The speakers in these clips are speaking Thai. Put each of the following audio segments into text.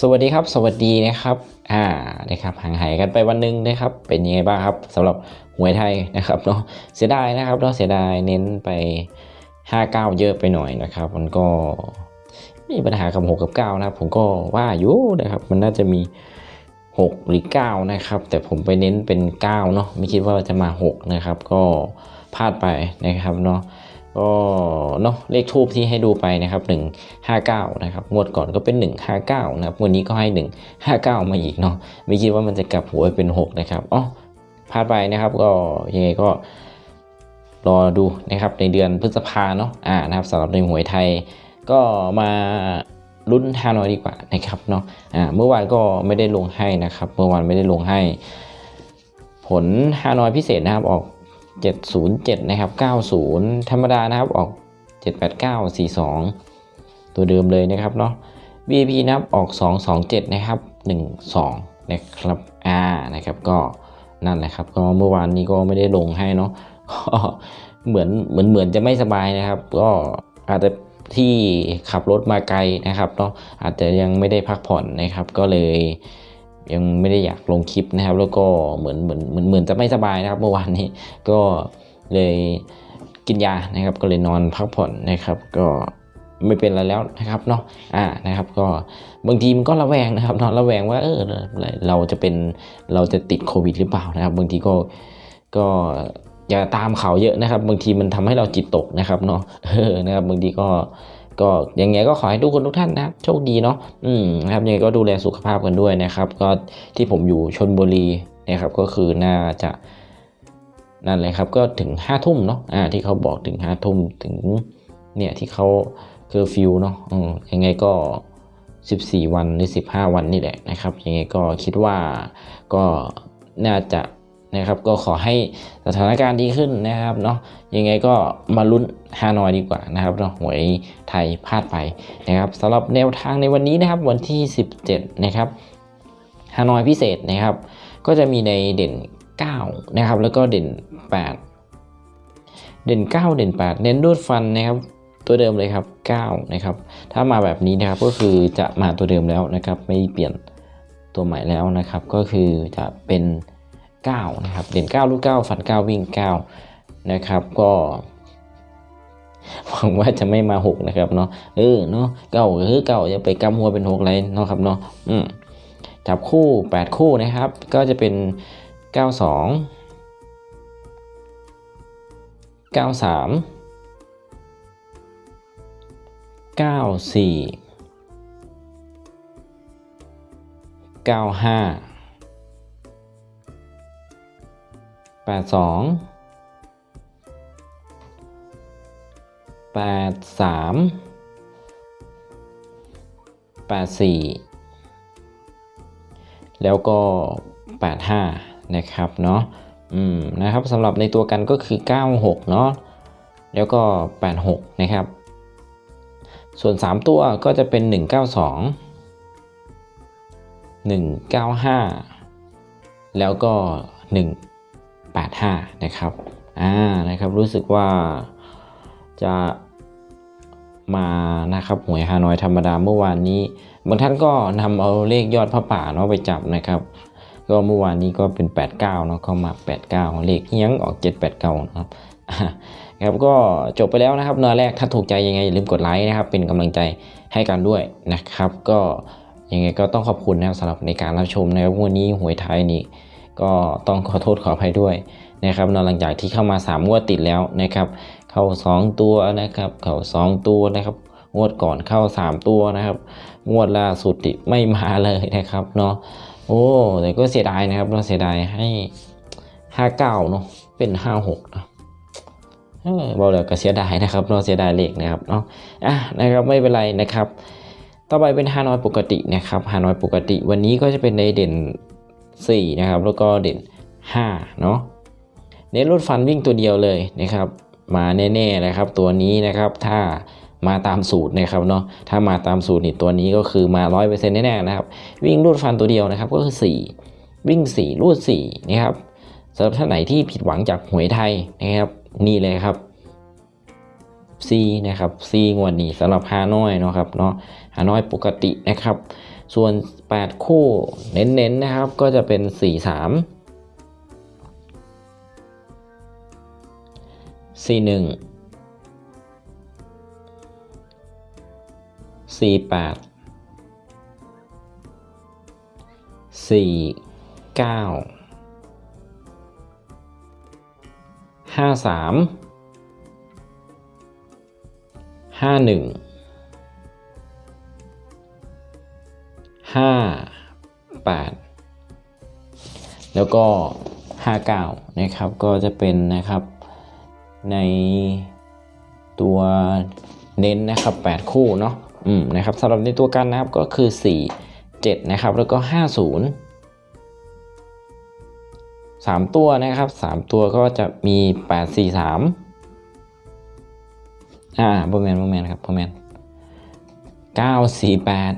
สวัสดีครับ สวัสดีนะครับ อ่า นะครับ ห่างหายกันไปวันหนึงนะครับ เป็นยังไงบ้างครับสำหรับหวยไทยนะครับเนาะ เสียดายนะครับเนาะ เสียดายเน้นไป5 9เยอะไปหน่อยนะครับ มันก็มีปัญหากับ6กับ9นะครับ ผมก็ว่าอยู่นะครับ มันน่าจะมี 6 หรือ 9 นะครับ แต่ผมไปเน้นเป็น 9 เนาะ ไม่คิดว่าจะมา 6 นะครับ ก็พลาดไปนะครับเนาะ ก็เนาะเลขทูบที่ให้ดูไปนะครับ 159 นะครับ งวดก่อนก็เป็น 159 นะครับวดนี้ก็ให้ 159 มาอีกเนาะไม่คิดว่ามันจะกลับหัวเป็น 6 นะครับอ๋อพลาดไปนะครับก็ยังไงก็รอดูนะครับในเดือนพฤษภาเนาะอ่านะครับสำหรับในหวยไทยก็มาลุ้นฮานอยดีกว่านะครับเนาะอ่าเมื่อวานก็ไม่ได้ลงให้นะครับ เมื่อวานไม่ได้ลงให้ ผลฮานอยพิเศษนะครับออก 707 นะครับ 90 ธรรมดานะครับออก 789 42 ตัวเดิมเลยนะครับเนาะ VIP นะครับออก 227 นะครับ 12 นะครับอ่านะครับก็นั่นแหละครับก็เมื่อวานนี้ก็ไม่ได้ลงให้เนาะก็เหมือนเหมือนเหมือนจะไม่สบายนะครับ ก็อาจจะที่ขับรถมาไกลนะครับเนาะอาจจะยังไม่ได้พักผ่อนนะครับก็เลย ยังไม่ได้อยากลงคลิปนะครับ แล้วก็เหมือนเหมือนเหมือนเหมือนจะไม่สบายนะครับ เมื่อวานนี้ก็เลยกินยานะครับ ก็เลยนอนพักผ่อนนะครับ ก็ไม่เป็นอะไรแล้วนะครับเนาะอ่านะครับ ก็บางทีมันก็ระแวงนะครับนาะระแวงว่าเออเราจะเป็นเราจะติดโควิดหรือเปล่านะครับ บางทีก็ก็อย่าตามข่าวเยอะนะครับ บางทีมันทำให้เราจิตตกนะครับเนาะเออนะครับ บางทีก็ ก็ยังไงก็ขอให้ทุกคนทุกท่านนะครับโชคดีเนาะอืมนะครับยังไงก็ดูแลสุขภาพกันด้วยนะครับ ก็ที่ผมอยู่ชนบุรีนะครับก็คือน่าจะนั่นเลยครับก็ถึงห้าทุ่มเนาะอ่าที่เขาบอกถึงห้าทุ่มถึงเนี่ยที่เขาเคอร์ฟิวเนาะอืมยังไงก็ 14 วันหรือ 15 วันนี่แหละนะครับยังไงก็คิดว่าก็น่าจะ นะครับก็ขอให้สถานการณ์ดีขึ้นนะครับเนาะยังไงก็มาลุ้นฮานอยดีกว่านะครับเนาะหวยไทยพลาดไปนะครับสำหรับแนวทางในวันนี้นะครับวันที่ 17 นะครับฮานอยพิเศษนะครับ ก็จะมีในเด่น 9 นะครับ แล้วก็เด่น 8 เด่น 9 เด่น 8 เน้นรูดฟันนะครับตัวเดิมเลยครับ 9 นะครับ ถ้ามาแบบนี้นะครับก็คือจะมาตัวเดิมแล้วนะครับ ไม่เปลี่ยนตัวใหม่แล้วนะครับ ก็คือจะเป็น 9นะครับ เด่น 9 ลูก 9 ฟัน 9 วิ่ง 9 นะครับ ก็หวังว่าจะไม่มา6นะครับเนาะเออเนาะเก่าคือเก่าจะไปกำหัวเป็น6อะไรเนาะครับเนาะอืมจับคู่ 8 คู่นะครับ ก็จะเป็น 92 93 94 95 82 83 84แล้วก็85นะครับเนาะอืมนะครับสำหรับในตัวกันก็คือ 96 เนาะแล้วก็ 86 นะครับ ส่วน 3 ตัวก็จะเป็น 192 195 แล้วก็ 85 นะครับ อ่า นะครับ รู้สึกว่าจะมานะครับหวยฮานอยธรรมดาเมื่อวานนี้ บางท่านก็นำเอาเลขยอดพระป่าเนาะไปจับนะครับ ก็เมื่อวานนี้ก็เป็น 89 เนาะเข้ามา 89 เลขเฮี้ยงออก 789 นะครับครับก็จบไปแล้วนะครับเนื้อแรกถ้าถูกใจยังไงอย่าลืมกดไลค์นะครับ เป็นกำลังใจให้กันด้วยนะครับ ก็ยังไงก็ต้องขอบคุณนะครับสำหรับในการรับชมนะครับวันนี้หวยไทยนี่ ก็ต้องขอโทษขออภัยด้วยนะครับนอกหลังจากที่เข้ามา 3 งวดติดแล้วนะครับ เข้า 2 ตัวนะครับ เข้า 2 ตัวนะครับ งวดก่อนเข้า 3 ตัวนะครับ งวดล่าสุดไม่มาเลยนะครับเนาะโอ้แต่ก็เสียดายนะครับเราเสียดายให้ 59เนาะเป็น 56นะเบอกเลยก็เสียดายนะครับเราเสียดายเลขนะครับเนาะอะนะครับไม่เป็นไรนะครับ ต่อไปเป็นฮานอยปกตินะครับฮานอยปกติ วันนี้ก็จะเป็นในเด่น 4 นะครับ แล้วก็เด่น 5 เนาะเน้นรถฟันวิ่งตัวเดียวเลยนะครับ มาแน่ๆนะครับ ตัวนี้นะครับถ้ามาตามสูตรนะครับเนาะถ้ามาตามสูตรนี่ตัวนี้ก็คือมา 100%แน่ๆนะครับ วิ่งรูดฟันตัวเดียวนะครับก็คือ 4 วิ่ง 4 รูด4นะครับสำหรับท่านไหนที่ผิดหวังจากหวยไทยนะครับ นี่เลยครับ C นะครับ C งวดนี้สำหรับฮานอยเนาะครับเนาะฮานอยปกตินะครับ ส่วน 8 คู่เน้นๆนนะครับก็จะเป็น 4 3 4 1 4 8 4 9 5 3 5 1 ห้าแปดแล้วก็ห้าเก้านะครับก็จะเป็นนะครับในตัวเน้นนะครับแปดคู่เนาะอืมนะครับสำหรับในตัวกันนะครับก็คือสี่เจ็ดนะครับแล้วก็ห้าศูนย์สามตัวนะครับสามตัวก็จะมีแปดสี่สามอ่าโบแมนโบแมนครับโบแมนเก้าสี่แปด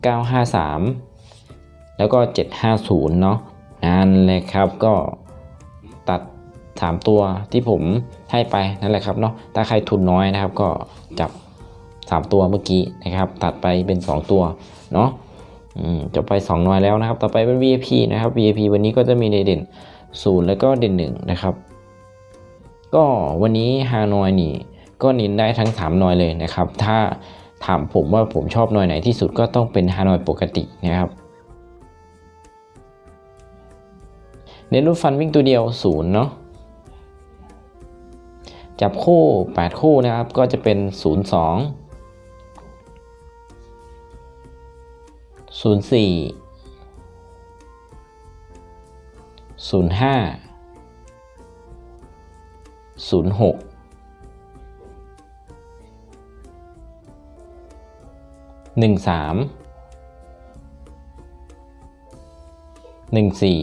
953 แล้วก็ 750 เนาะนั่นเลยครับก็ตัด 3 ตัวที่ผมให้ไปนั่นแหละครับเนาะถ้าใครทุนน้อยนะครับก็จับ 3 ตัวเมื่อกี้นะครับ ตัดไปเป็น 2 ตัวเนาะจบไป 2 น้อยแล้วนะครับ ต่อไปเป็น VIP นะครับ VIP วันนี้ก็จะมีในเด่น 0 แล้วก็เด่น 1 นะครับ ก็วันนี้ฮานอยนี่ก็นินได้ทั้ง3นอยเลยนะครับ ถ้า ถามผมว่าผมชอบหน่อยไหนที่สุดก็ต้องเป็นฮานอยปกตินะครับเน้นรูปฟันวิ่งตัวเดียวศูนย์เนาะจับคู่ 8 คู่นะครับก็จะเป็น 0 2 0 4 0 5 0 6 หนึ่งสามหนึ่งสี่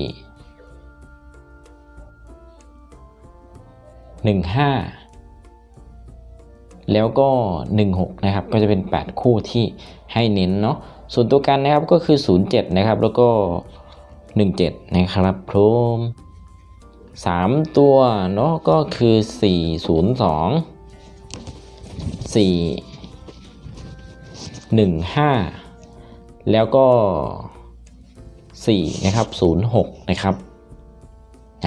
หนึ่งห้าแล้วก็หนึ่งหกนะครับ ก็จะเป็นแปดคู่ที่ให้เน้นเนาะ ส่วนตัวกันนะครับก็คือศูนย์เจ็ดนะครับ แล้วก็หนึ่งเจ็ดนะครับพร้อมสามตัวเนาะก็คือสี่ศูนย์สองสี่ 15 แล้วก็ 4 นะครับ 06 นะครับ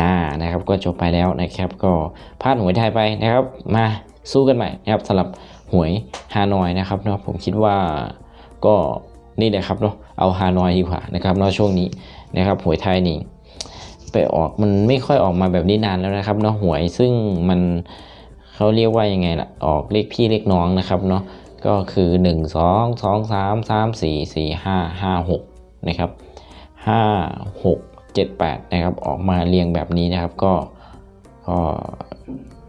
อ่านะครับก็จบไปแล้วนะครับ ก็พลาดหวยไทยไปนะครับ มาสู้กันใหม่นะครับสำหรับหวยฮานอยนะครับเนาะผมคิดว่าก็นี่แหละครับเนาะเอาฮานอยดีกว่านะครับเนาะช่วงนี้นะครับหวยไทยนี่ไปออกมันไม่ค่อยออกมาแบบนี้นานแล้วนะครับเนาะหวยซึ่งมันเขาเรียกว่ายังไงล่ะออกเลขพี่เลขน้องนะครับเนาะ ก็คือ 1 2 2 3 3 4 4 5 5 6นะครับ5 6 7 8นะครับออกมาเรียงแบบนี้นะครับก็ก็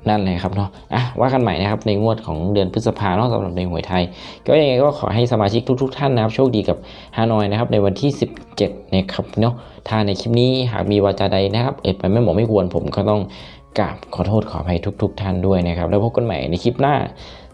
นั่นเลยครับเนาะอะว่ากันใหม่นะครับในงวดของเดือนพฤษภาเนาะสำหรับในหวยไทย ก็ยังไงก็ขอให้สมาชิกทุกๆทท่านนะครับ โชคดีกับฮานอยนะครับในวันที่ 17นะครับเนาะถ้าในคลิปนี้หากมีวาจาใดนะครับ เอ็ดไปไม่หมอไม่ควรผมก็ต้องกราบขอโทษขออภัยทุก ๆ ท่านด้วยนะครับ แล้วพบกันใหม่ในคลิปหน้า